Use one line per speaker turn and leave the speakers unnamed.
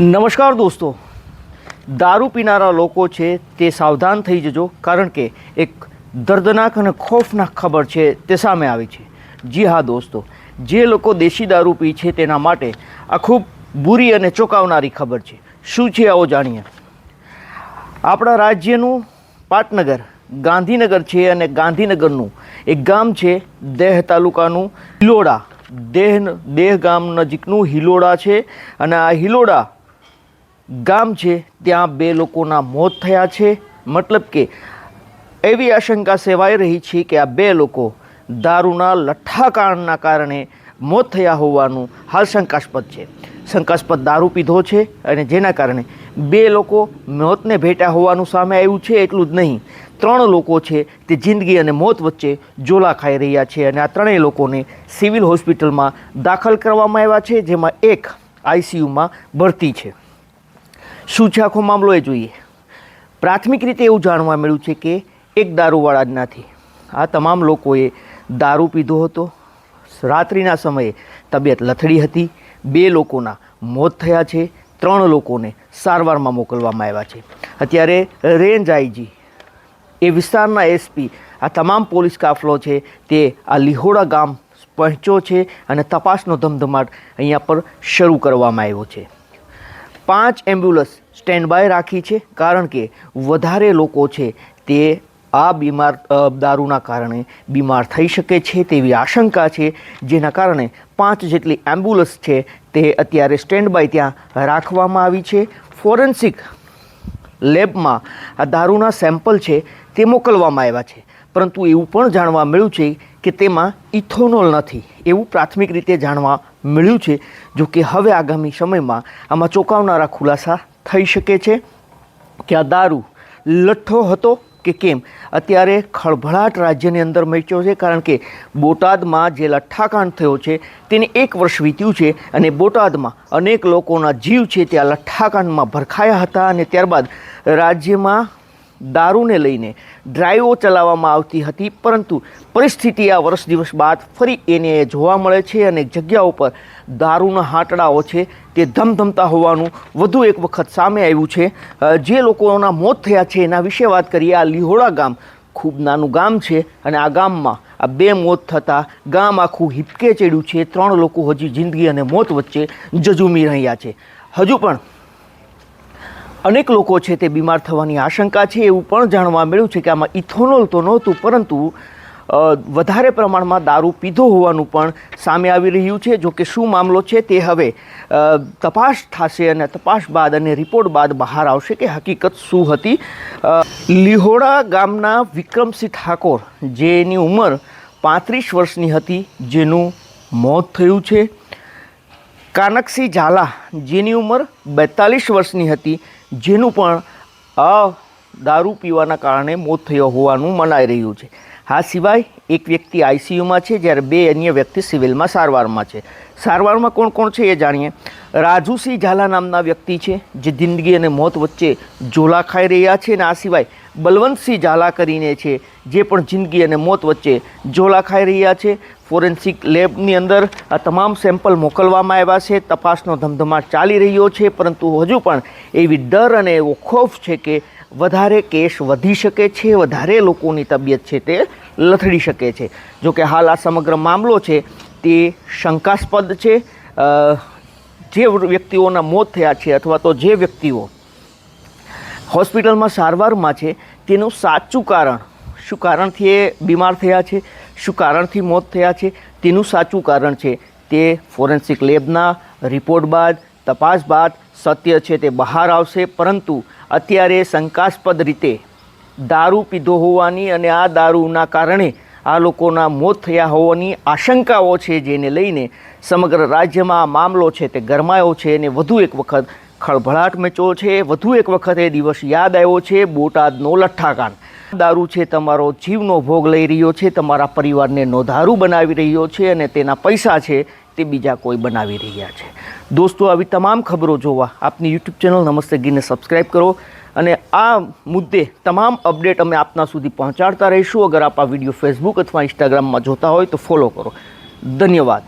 નમસ્કાર દોસ્તો. દારૂ પીનારા લોકો છે તે સાવધાન થઈ જજો, કારણ કે એક દર્દનાક અને ખોફનાક ખબર છે તે સામે આવી છે. જી હા દોસ્તો, જે લોકો દેશી દારૂ પી છે તેના માટે આ ખૂબ બુરી અને ચોંકાવનારી ખબર છે. શું છે આવો જાણીએ. આપણા રાજ્યનું પાટનગર, ગાંધીનગર છે અને ગાંધીનગરનું એક ગામ છે, દેહ તાલુકાનું હિલોડા. દેહ દેહ ગામ નજીકનું હિલોડા છે અને આ હિલોડા ગામ છે, ત્યાં બે લોકોના મોત થયા છે. મતલબ કે એવી આશંકા સેવાઈ રહી છે કે આ બે લોકો દારૂના લઠ્ઠાકાંડના કારણે મોત થયા હોવાનું હાલ શંકાસ્પદ છે. શંકાસ્પદ દારૂ પીધો છે અને જેના કારણે બે લોકો મોતને ભેટ્યા હોવાનું સામે આવ્યું છે, એટલું જ નહીં. ત્રણ લોકો છે તે જિંદગી અને મોત વચ્ચે ઝોલા ખાઈ રહ્યા છે અને આ ત્રણેય લોકોને સિવિલ હોસ્પિટલમાં દાખલ કરવામાં આવ્યા છે, જેમાં એક આઈસીયુમાં ભરતી છે. શું છે આખો મામલો એ જોઈએ. પ્રાથમિક રીતે એવું જાણવા મળ્યું છે કે એક દારૂવાળા જ નથી. આ તમામ લોકોએ દારૂ પીધો હતો. રાત્રિના સમયે તબિયત લથડી હતી. બે લોકોના મોત થયા છે. ત્રણ લોકોને સારવારમાં મોકલવામાં આવ્યા છે. અત્યારે રેન્જ આઈજી એ વિસ્તારના એસપી, આ તમામ પોલીસ કાફલો છે તે આ લિહોડા ગામ પહોંચ્યો છે અને તપાસનો ધમધમાટ અહીંયા પર શરૂ કરવામાં આવ્યો છે. પાંચ એમ્બ્યુલન્સ સ્ટેન્ડ બાય રાખી છે, કારણ કે વધારે લોકો છે તે આ બીમાર દારૂના કારણે બીમાર થઈ શકે છે તેવી આશંકા છે, જેના કારણે પાંચ જેટલી એમ્બ્યુલન્સ છે તે અત્યારે સ્ટેન્ડ બાય ત્યાં રાખવામાં આવી છે. ફોરેન્સિક લેબમાં આ દારૂના સેમ્પલ છે તે મોકલવામાં આવ્યા છે. પરંતુ એવું પણ જાણવા મળ્યું છે કે તેમાં ઇથોનોલ નથી. એવું પ્રાથમિક રીતે જાણવા મળ્યું છે. જો કે હવે આગામી સમયમાં આમાં ચોંકાવનારા ખુલાસા થઈ શકે છે. કે આ દારૂ લઠ્ઠો હતો કે કેમ? અત્યારે ખળભળાટ રાજ્યની અંદર મચ્યો છે કારણ કે બોટાદમાં જે લઠ્ઠાકાંડ થયો છે તેને એક વર્ષ વીત્યું છે અને બોટાદમાં અનેક લોકોના જીવ છે તે આ લઠ્ઠાકાંડમાં ભરખાયા હતા અને ત્યારબાદ રાજ્યમાં દારૂને લઈને ડ્રાઈવો ચલાવવામાં આવતી હતી, પરંતુ પરિસ્થિતિ આ વર્ષ દિવસ બાદ ફરી એને જોવા મળે છે અને જગ્યાઓ પર દારૂના હાટડાઓ છે તે ધમધમતા હોવાનું વધુ એક વખત સામે આવ્યું છે. જે લોકોના મોત થયા છે એના વિશે વાત કરીએ, આ લિહોળા ગામ ખૂબ નાનું ગામ છે અને આ ગામમાં આ બે મોત થતાં ગામ આખું હિપકે ચડ્યું છે. ત્રણ લોકો હજી જિંદગી અને મોત વચ્ચે જજુમી રહ્યા છે. હજુ પણ અનેક લોકો છે તે બીમાર થવાની આશંકા છે એવું પણ જાણવા મળ્યું છે કે આમાં ઇથોનોલ તો નહોતું, પરંતુ વધારે પ્રમાણમાં દારૂ પીધો હોવાનું પણ સામે આવી રહ્યું છે. જો કે શું મામલો છે તે હવે તપાસ થશે અને તપાસ બાદ અને રિપોર્ટ બાદ બહાર આવશે કે હકીકત શું હતી. લિહોડા ગામના વિક્રમસિંહ ઠાકોર, જેની ઉંમર પાંત્રીસ વર્ષની હતી, જેનું મોત થયું છે. કાનકસિંહ ઝાલા, જેની ઉંમર બેતાલીસ વર્ષની હતી જેનું પણ આ દારૂ પીવાના કારણે મોત થયો હોવાનું મનાઈ રહ્યું છે. આ સિવાય એક વ્યક્તિ આઈસીયુમાં છે, જ્યારે બે અન્ય વ્યક્તિ સિવિલમાં સારવારમાં છે. સારવારમાં કોણ કોણ છે એ જાણીએ? રાજુસિંહ ઝાલા નામના વ્યક્તિ છે, જે જિંદગી અને મોત વચ્ચે ઝોલા ખાઈ રહ્યા છે અને આ સિવાય બલવંતસિંહ ઝાલા કરીને છે, જે પણ જિંદગી અને મોત વચ્ચે ઝોલા ખાઈ રહ્યા છે. ફોરેન્સિક લેબની અંદર આ તમામ સેમ્પલ મોકલવામાં આવ્યા છે. તપાસનો ધમધમાટ ચાલી રહ્યો છે, પરંતુ હજુ પણ એવી ડર અને એવો ખોફ છે કે વધારે કેસ વધી શકે છે, વધારે લોકોની તબિયત છે તે લથડી શકે છે. જો કે હાલ આ સમગ્ર મામલો છે તે શંકાસ્પદ છે. જે વ્યક્તિઓના મોત થયા છે અથવા તો જે વ્યક્તિઓ હોસ્પિટલમાં સારવારમાં છે, તેનું સાચું કારણ, શું કારણથી એ બીમાર થયા છે? શું કારણથી મોત થયા છે? તેનું સાચું કારણ છે તે ફોરેન્સિક લેબના રિપોર્ટ બાદ તપાસ બાદ સત્ય છે તે બહાર આવશે, પરંતુ અત્યારે શંકાસ્પદ રીતે દારૂ પીધો હોવાની અને આ દારૂના કારણે આ લોકોના મોત થયા હોવાની આશંકાઓ છે, જેને લઈને સમગ્ર રાજ્યમાં આ મામલો છે તે ગરમાયો છે અને વધુ એક વખત ખળભળાટ મચ્યો છે. વધુ એક વખત એ દિવસ યાદ આવ્યો છે બોટાદનો લઠ્ઠાકાંડ. દારૂ છે તમારો, જીવનો ભોગ લઈ રહ્યો છે. તમારા પરિવારને નોંધારું બનાવી રહ્યો છે અને તેના પૈસા છે તે બીજા કોઈ બનાવી રહ્યા છે. દોસ્તો, આવી તમામ ખબરો જોવા આપની યુટ્યુબ ચેનલ નમસ્તે ગીને સબસ્ક્રાઈબ કરો અને આ મુદ્દે તમામ અપડેટ અમે આપના સુધી પહોંચાડતા રહીશું. અગર આપ આ વીડિયો ફેસબુક અથવા ઇન્સ્ટાગ્રામમાં જોતા હોય તો ફોલો કરો. ધન્યવાદ.